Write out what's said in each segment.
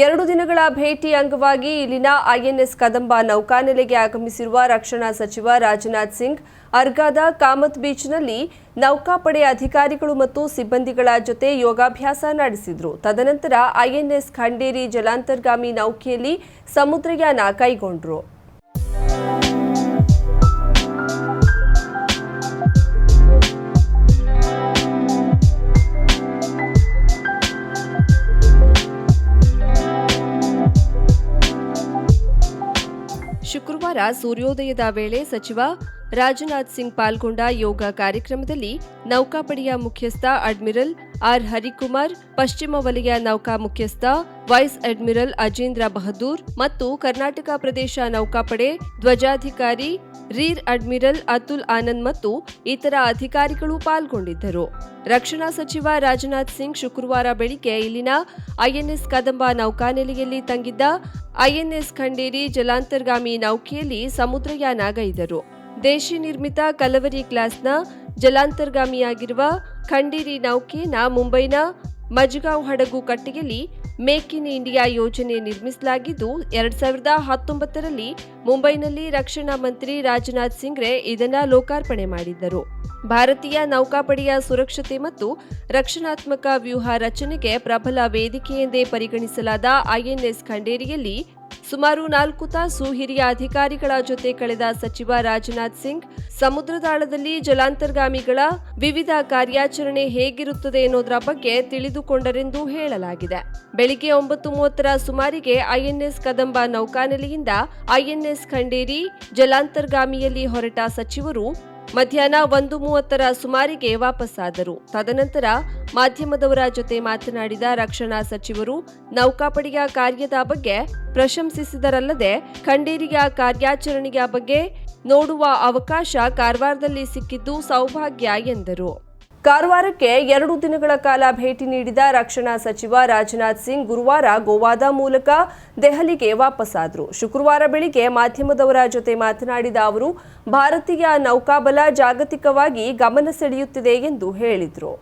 ಎರಡು ದಿನಗಳ ಭೇಟಿ ಅಂಗವಾಗಿ ಇಲ್ಲಿನ ಐಎನ್ಎಸ್ ಕದಂಬ ನೌಕಾನೆಲೆಗೆ ಆಗಮಿಸಿರುವ ರಕ್ಷಣಾ ಸಚಿವ ರಾಜನಾಥ್ ಸಿಂಗ್, ಅರ್ಗಾದ ಕಾಮತ್ ಬೀಚ್ನಲ್ಲಿ ನೌಕಾಪಡೆ ಅಧಿಕಾರಿಗಳು ಮತ್ತು ಸಿಬ್ಬಂದಿಗಳ ಜೊತೆ ಯೋಗಾಭ್ಯಾಸ ನಡೆಸಿದರು. ತದನಂತರ ಐಎನ್ಎಸ್ ಖಂಡೇರಿ ಜಲಾಂತರ್ಗಾಮಿ ನೌಕೆಯಲ್ಲಿ ಸಮುದ್ರಯಾನ ಕೈಗೊಂಡ್ರು. ಸೂರ್ಯೋದಯದ ವೇಳೆ ಸಚಿವ ರಾಜನಾಥ್ ಸಿಂಗ್ ಪಾಲ್ಗೊಂಡ ಯೋಗ ಕಾರ್ಯಕ್ರಮದಲ್ಲಿ ನೌಕಾಪಡೆಯ ಮುಖ್ಯಸ್ಥ ಅಡ್ಮಿರಲ್ ಆರ್. ಹರಿಕುಮಾರ್, ಪಶ್ಚಿಮ ವಲಯ ನೌಕಾ ಮುಖ್ಯಸ್ಥ ವೈಸ್ ಅಡ್ಮಿರಲ್ ಅಜೇಂದ್ರ ಬಹದ್ದೂರ್ ಮತ್ತು ಕರ್ನಾಟಕ ಪ್ರದೇಶ ನೌಕಾಪಡೆ ಧ್ವಜಾಧಿಕಾರಿ ರೀರ್ ಅಡ್ಮಿರಲ್ ಅತುಲ್ ಆನಂದ್ ಮತ್ತು ಇತರ ಅಧಿಕಾರಿಗಳು ಪಾಲ್ಗೊಂಡಿದ್ದರು. ರಕ್ಷಣಾ ಸಚಿವ ರಾಜನಾಥ್ ಸಿಂಗ್ ಶುಕ್ರವಾರ ಬೆಳಿಗ್ಗೆ ಇಲ್ಲಿನ ಐಎನ್ಎಸ್ ಕದಂಬ ನೌಕಾನೆಲೆಯಲ್ಲಿ ತಂಗಿದ್ದ ಐಎನ್ಎಸ್ ಖಂಡೇರಿ ಜಲಾಂತರ್ಗಾಮಿ ನೌಕೆಯಲ್ಲಿ ಸಮುದ್ರಯಾನ ಗೈದರು. ದೇಶಿ ನಿರ್ಮಿತ ಕಲವರಿ ಕ್ಲಾಸ್ನ ಜಲಾಂತರ್ಗಾಮಿಯಾಗಿರುವ ಖಂಡೀರಿ ನೌಕೆನ ಮುಂಬೈನ ಮಜ್ಗಾಂವ್ ಹಡಗು ಕಟ್ಟೆಯಲ್ಲಿ ಮೇಕ್ ಇನ್ ಇಂಡಿಯಾ ಯೋಜನೆ ನಿರ್ಮಿಸಲಾಗಿದ್ದು, ಎರಡ್ ಸಾವಿರದ ಹತ್ತೊಂಬತ್ತರಲ್ಲಿ ಮುಂಬೈನಲ್ಲಿ ರಕ್ಷಣಾ ಮಂತ್ರಿ ರಾಜನಾಥ್ ಸಿಂಗ್ರೆ ಇದನ್ನ ಲೋಕಾರ್ಪಣೆ ಮಾಡಿದ್ದರು. ಭಾರತೀಯ ನೌಕಾಪಡೆಯ ಸುರಕ್ಷತೆ ಮತ್ತು ರಕ್ಷಣಾತ್ಮಕ ವ್ಯೂಹ ರಚನೆಗೆ ಪ್ರಬಲ ವೇದಿಕೆ ಎಂದೇ ಪರಿಗಣಿಸಲಾದ ಐಎನ್ಎಸ್ ಖಂಡೇರಿಯಲ್ಲಿ ಸುಮಾರು ನಾಲ್ಕು ತಾಸು ಹಿರಿಯ ಅಧಿಕಾರಿಗಳ ಜೊತೆ ಕಳೆದ ಸಚಿವ ರಾಜನಾಥ್ ಸಿಂಗ್ ಸಮುದ್ರದಾಳದಲ್ಲಿ ಜಲಾಂತರ್ಗಾಮಿಗಳ ವಿವಿಧ ಕಾರ್ಯಾಚರಣೆ ಹೇಗಿರುತ್ತದೆ ಎನ್ನುವುದರ ಬಗ್ಗೆ ತಿಳಿದುಕೊಂಡರೆಂದು ಹೇಳಲಾಗಿದೆ. ಬೆಳಿಗ್ಗೆ ಒಂಬತ್ತು ಮೂವತ್ತರ ಸುಮಾರಿಗೆ ಐಎನ್ಎಸ್ ಕದಂಬ ನೌಕಾನೆಲೆಯಿಂದ ಐಎನ್ಎಸ್ ಖಂಡೇರಿ ಜಲಾಂತರ್ಗಾಮಿಯಲ್ಲಿ ಹೊರಟ ಸಚಿವರು ಮಧ್ಯಾಹ್ನ ಒಂದು ಮೂವತ್ತರ ಸುಮಾರಿಗೆ ವಾಪಸ್ಸಾದರು. ತದನಂತರ ಮಾಧ್ಯಮದವರ ಜೊತೆ ಮಾತನಾಡಿದ ರಕ್ಷಣಾ ಸಚಿವರು, ನೌಕಾಪಡೆಯ ಕಾರ್ಯದ ಬಗ್ಗೆ ಪ್ರಶಂಸಿಸಿದರಲ್ಲದೆ, ಖಂಡೇರಿಯ ಕಾರ್ಯಾಚರಣೆಯ ಬಗ್ಗೆ ನೋಡುವ ಅವಕಾಶ ಕಾರವಾರದಲ್ಲಿ ಸಿಕ್ಕಿದ್ದು ಸೌಭಾಗ್ಯ ಎಂದರು. ಕಾರವಾರಕ್ಕೆ ಎರಡು ದಿನಗಳ ಕಾಲ ಭೇಟಿ ನೀಡಿದ ರಕ್ಷಣಾ ಸಚಿವ ರಾಜನಾಥ್ ಸಿಂಗ್ ಗುರುವಾರ ಗೋವಾದ ಮೂಲಕ ದೆಹಲಿಗೆ ವಾಪಸ್ಸಾದರು ಶುಕ್ರವಾರ ಬೆಳಿಗ್ಗೆ ಮಾಧ್ಯಮದವರ ಜೊತೆ ಮಾತನಾಡಿದ ಅವರು, ಭಾರತೀಯ ನೌಕಾಬಲ ಜಾಗತಿಕವಾಗಿ ಗಮನ ಸೆಳೆಯುತ್ತಿದೆ ಎಂದು ಹೇಳಿದರು.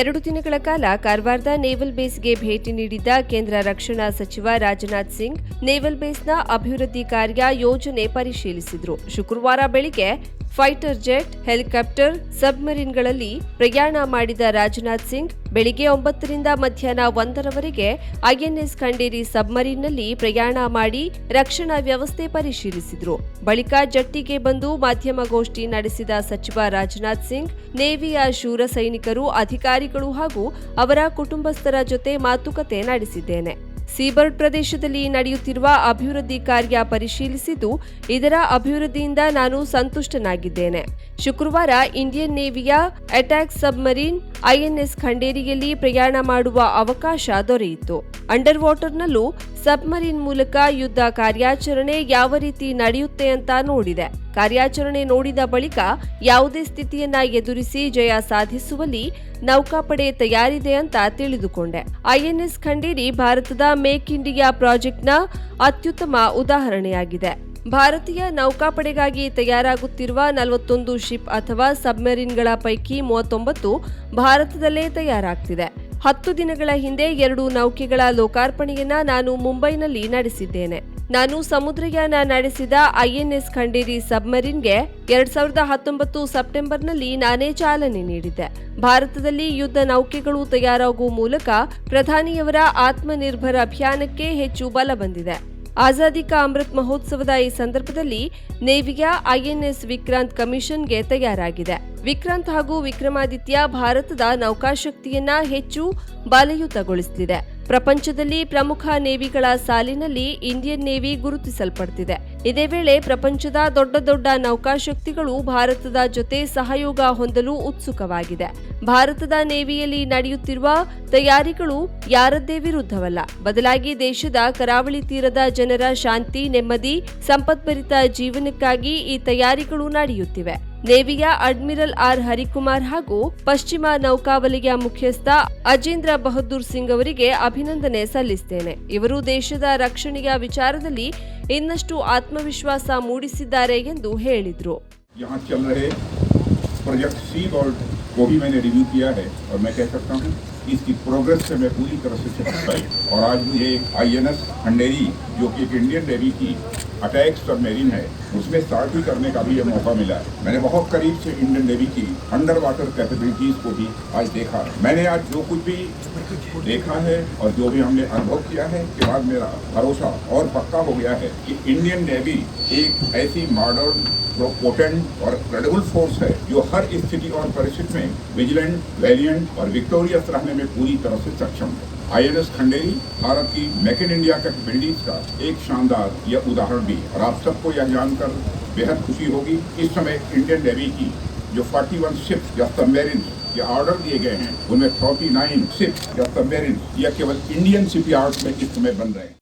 ಎರಡು ದಿನಗಳ ಕಾಲ ಕಾರವಾರದ ನೇವಲ್ ಬೇಸ್ಗೆ ಭೇಟಿ ನೀಡಿದ್ದ ಕೇಂದ್ರ ರಕ್ಷಣಾ ಸಚಿವ ರಾಜನಾಥ್ ಸಿಂಗ್, ನೇವಲ್ ಬೇಸ್ನ ಅಭಿವೃದ್ಧಿ ಕಾರ್ಯ ಯೋಜನೆ ಪರಿಶೀಲಿಸಿದರು. ಶುಕ್ರವಾರ ಬೆಳಿಗ್ಗೆ ಫೈಟರ್ ಜೆಟ್, ಹೆಲಿಕಾಪ್ಟರ್, ಸಬ್ಮರೀನ್ಗಳಲ್ಲಿ ಪ್ರಯಾಣ ಮಾಡಿದ ರಾಜನಾಥ್ ಸಿಂಗ್ ಬೆಳಿಗ್ಗೆ ಒಂಬತ್ತರಿಂದ ಮಧ್ಯಾಹ್ನ ಒಂದರವರೆಗೆ ಐಎನ್ಎಸ್ ಖಂಡೇರಿ ಸಬ್ಮರೀನ್ನಲ್ಲಿ ಪ್ರಯಾಣ ಮಾಡಿ ರಕ್ಷಣಾ ವ್ಯವಸ್ಥೆ ಪರಿಶೀಲಿಸಿದರು. ಬಳಿಕ ಜಟ್ಟಿಗೆ ಬಂದು ಮಾಧ್ಯಮಗೋಷ್ಠಿ ನಡೆಸಿದ ಸಚಿವ ರಾಜನಾಥ್ ಸಿಂಗ್, ನೇವಿಯ ಶೂರ ಸೈನಿಕರು, ಅಧಿಕಾರಿಗಳು ಹಾಗೂ ಅವರ ಕುಟುಂಬಸ್ಥರ ಜೊತೆ ಮಾತುಕತೆ ನಡೆಸಿದ್ದೇನೆ. ಸೀಬರ್ಡ್ ಪ್ರದೇಶದಲ್ಲಿ ನಡೆಯುತ್ತಿರುವ ಅಭಿವೃದ್ಧಿ ಕಾರ್ಯ ಪರಿಶೀಲಿಸಿದ್ದು, ಇದರ ಅಭಿವೃದ್ಧಿಯಿಂದ ನಾನು ಸಂತುಷ್ಟನಾಗಿದ್ದೇನೆ. ಶುಕ್ರವಾರ ಇಂಡಿಯನ್ ನೇವಿಯ ಅಟ್ಯಾಕ್ ಸಬ್ಮರೀನ್ ಐಎನ್ಎಸ್ ಖಂಡೇರಿಯಲ್ಲಿ ಪ್ರಯಾಣ ಮಾಡುವ ಅವಕಾಶ ದೊರೆಯಿತು. ಅಂಡರ್ ವಾಟರ್ನಲ್ಲೂ ಸಬ್ಮರೀನ್ ಮೂಲಕ ಯುದ್ಧ ಕಾರ್ಯಾಚರಣೆ ಯಾವ ರೀತಿ ನಡೆಯುತ್ತೆ ಅಂತ ನೋಡಿದೆ. ಕಾರ್ಯಾಚರಣೆ ನೋಡಿದ ಬಳಿಕ ಯಾವುದೇ ಸ್ಥಿತಿಯನ್ನ ಎದುರಿಸಿ ಜಯ ಸಾಧಿಸುವಲ್ಲಿ ನೌಕಾಪಡೆ ತಯಾರಿದೆ ಅಂತ ತಿಳಿದುಕೊಂಡೆ. ಐಎನ್ಎಸ್ ಖಂಡೇರಿ ಭಾರತದ ಮೇಕ್ ಇಂಡಿಯಾ ಪ್ರಾಜೆಕ್ಟ್ನ ಅತ್ಯುತ್ತಮ ಉದಾಹರಣೆಯಾಗಿದೆ. ಭಾರತೀಯ ನೌಕಾಪಡೆಗಾಗಿ ತಯಾರಾಗುತ್ತಿರುವ ನಲವತ್ತೊಂದು ಶಿಪ್ ಅಥವಾ ಸಬ್ಮರೀನ್ಗಳ ಪೈಕಿ ಮೂವತ್ತೊಂಬತ್ತು ಭಾರತದಲ್ಲೇ ತಯಾರಾಗ್ತಿದೆ. ಹತ್ತು ದಿನಗಳ ಹಿಂದೆ ಎರಡು ನೌಕೆಗಳ ಲೋಕಾರ್ಪಣೆಯನ್ನ ನಾನು ಮುಂಬೈನಲ್ಲಿ ನಡೆಸಿದ್ದೇನೆ. ನಾನು ಸಮುದ್ರಯಾನ ನಡೆಸಿದ ಐಎನ್ಎಸ್ ಖಂಡೇರಿ ಸಬ್ಮರೀನ್ಗೆ ಎರಡ್ ಸಾವಿರದ ಹತ್ತೊಂಬತ್ತು ಸೆಪ್ಟೆಂಬರ್ನಲ್ಲಿ ನಾನೇ ಚಾಲನೆ ನೀಡಿದ್ದೆ. ಭಾರತದಲ್ಲಿ ಯುದ್ಧ ನೌಕೆಗಳು ತಯಾರಾಗುವ ಮೂಲಕ ಪ್ರಧಾನಿಯವರ ಆತ್ಮನಿರ್ಭರ ಅಭಿಯಾನಕ್ಕೆ ಹೆಚ್ಚು ಬಲ ಬಂದಿದೆ. ಆಜಾದಿ ಕಾ ಅಮೃತ್ ಮಹೋತ್ಸವದ ಈ ಸಂದರ್ಭದಲ್ಲಿ ನೇವಿಯ ಐಎನ್ಎಸ್ ವಿಕ್ರಾಂತ್ ಕಮಿಷನ್ಗೆ ತಯಾರಾಗಿದೆ. ವಿಕ್ರಾಂತ್ ಹಾಗೂ ವಿಕ್ರಮಾದಿತ್ಯ ಭಾರತದ ನೌಕಾಶಕ್ತಿಯನ್ನ ಹೆಚ್ಚು ಬಲಯುತಗೊಳಿಸಲಿದೆ ಪ್ರಪಂಚದಲ್ಲಿ ಪ್ರಮುಖ ನೇವಿಗಳ ಸಾಲಿನಲ್ಲಿ ಇಂಡಿಯನ್ ನೇವಿ ಗುರುತಿಸಲ್ಪಡ್ತಿದೆ. ಇದೇ ವೇಳೆ ಪ್ರಪಂಚದ ದೊಡ್ಡ ದೊಡ್ಡ ನೌಕಾಶಕ್ತಿಗಳು ಭಾರತದ ಜೊತೆ ಸಹಯೋಗ ಹೊಂದಲು ಉತ್ಸುಕವಾಗಿದೆ. ಭಾರತದ ನೇವಿಯಲ್ಲಿ ನಡೆಯುತ್ತಿರುವ ತಯಾರಿಗಳು ಯಾರದ್ದೇ ವಿರುದ್ಧವಲ್ಲ. ಬದಲಾಗಿ ದೇಶದ ಕರಾವಳಿ ತೀರದ ಜನರ ಶಾಂತಿ, ನೆಮ್ಮದಿ ಸಂಪದ್ಭರಿತ ಜೀವನಕ್ಕಾಗಿ ಈ ತಯಾರಿಗಳು ನಡೆಯುತ್ತಿವೆ. ನೇವಿಯ ಅಡ್ಮಿರಲ್ ಆರ್ ಹರಿಕುಮಾರ್ ಹಾಗೂ ಪಶ್ಚಿಮ ನೌಕಾವಲಿಯ ಮುಖ್ಯಸ್ಥ ಅಜೇಂದ್ರ ಬಹದ್ದೂರ್ ಸಿಂಗ್ ಅವರಿಗೆ ಅಭಿನಂದನೆ ಸಲ್ಲಿಸುತ್ತೇನೆ ಇವರು ದೇಶದ ರಕ್ಷಣೆಯ ವಿಚಾರದಲ್ಲಿ ಇನ್ನಷ್ಟು ಆತ್ಮವಿಶ್ವಾಸ ಮೂಡಿಸಿದ್ದಾರೆ ಎಂದು ಹೇಳಿದ್ರು यहाँ चल रहे प्रोजेक्ट सी बॉल्ट को भी मैंने रिव्यू किया है और मैं कह सकता हूँ कि इसकी प्रोग्रेस से मैं पूरी तरह से सेटिस्फाइड और आज मुझे आई एन एस खंडेरी जो कि एक इंडियन नेवी की अटैक सबमरीन है। उसमें स्टार्ट भी करने का भी ये मौका मिला है। मैंने बहुत करीब से इंडियन नेवी की अंडर वाटर कैपेबिलिटीज को भी आज देखा मैंने आज जो कुछ भी देखा है और जो भी हमने अनुभव किया है के बाद मेरा भरोसा और पक्का हो गया है कि इंडियन नेवी एक ऐसी मॉडर्न पोटेंट और क्रेडिबल फोर्स है, जो हर स्थिति और परिस्थिति में विजिलेंट वैलियंट और विक्टोरियस रहने में पूरी तरह से सक्षम है। आईएनएस खंडेरी भारत की मेक इन इंडिया कैपेबिलिटीज का एक शानदार यह उदाहरण भी है। और आप सबको यह जानकर बेहद खुशी होगी। इस समय इंडियन नेवी की जो 41 शिप्स या सबमेरिन या ऑर्डर दिए गए हैं, उनमें 49 शिप्स या सबमेरिन यह केवल इंडियन शिप में इस समय बन रहे हैं।